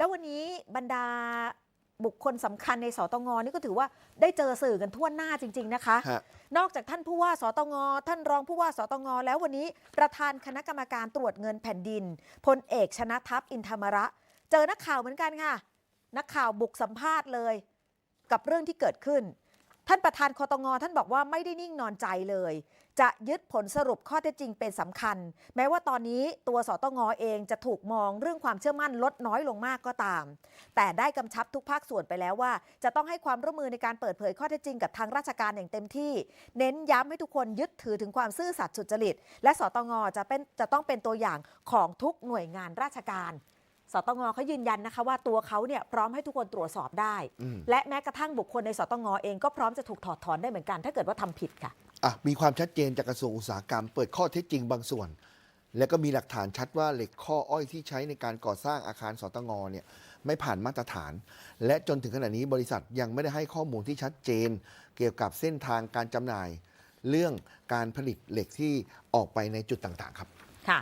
แล้ววันนี้บรรดาบุคคลสำคัญในสตงนี่ก็ถือว่าได้เจอสื่อกันทั่วหน้าจริง ๆ นะคะฮะนอกจากท่านผู้ว่าสตงท่านรองผู้ว่าสตงแล้ววันนี้ประธานคณะกรรมการตรวจเงินแผ่นดินพลเอกชนะทัพอินธรรมระ เจอนักข่าวเหมือนกันค่ะ นักข่าวบุกสัมภาษณ์เลย กับเรื่องที่เกิดขึ้น ท่านประธานคอตงท่านบอกว่าไม่ได้นิ่งนอนใจเลย จะยึดผลสรุปข้อเท็จจริงเป็นสำคัญ แม้ว่าตอนนี้ตัวสตงเองจะถูกมองเรื่องความเชื่อมั่นลดน้อยลงมากก็ตาม แต่ได้กำชับทุกภาคส่วนไปแล้วว่า จะต้องให้ความร่วมมือในการเปิดเผยข้อเท็จจริงกับทางราชการอย่างเต็มที่ เน้นย้ำให้ทุกคนยึดถือถึงความซื่อสัตย์สุจริต และสตงจะเป็นจะต้องเป็นตัวอย่างของทุกหน่วยงานราชการ สตงเขายืนยันนะคะว่าตัวเขาเนี่ยพร้อมให้ทุกคนตรวจสอบได้อืมและแม้กระทั่งบุคคลในสตงเองก็พร้อมจะถูกถอดถอนได้เหมือนกัน ถ้าเกิดว่าทำผิดค่ะอะมีความชัดเจนจากกระทรวงอุตสาหกรรมเปิดข้อเท็จจริงบางส่วน และก็มีหลักฐานชัดว่าเหล็กข้ออ้อยที่ใช้ในการก่อสร้างอาคารสตงเนี่ยไม่ผ่านมาตรฐาน และจนถึงขณะนี้บริษัทยังไม่ได้ให้ข้อมูลที่ชัดเจน เกี่ยวกับเส้นทางการจำหน่าย เรื่องการผลิตเหล็กที่ออกไปในจุดต่างๆครับค่ะ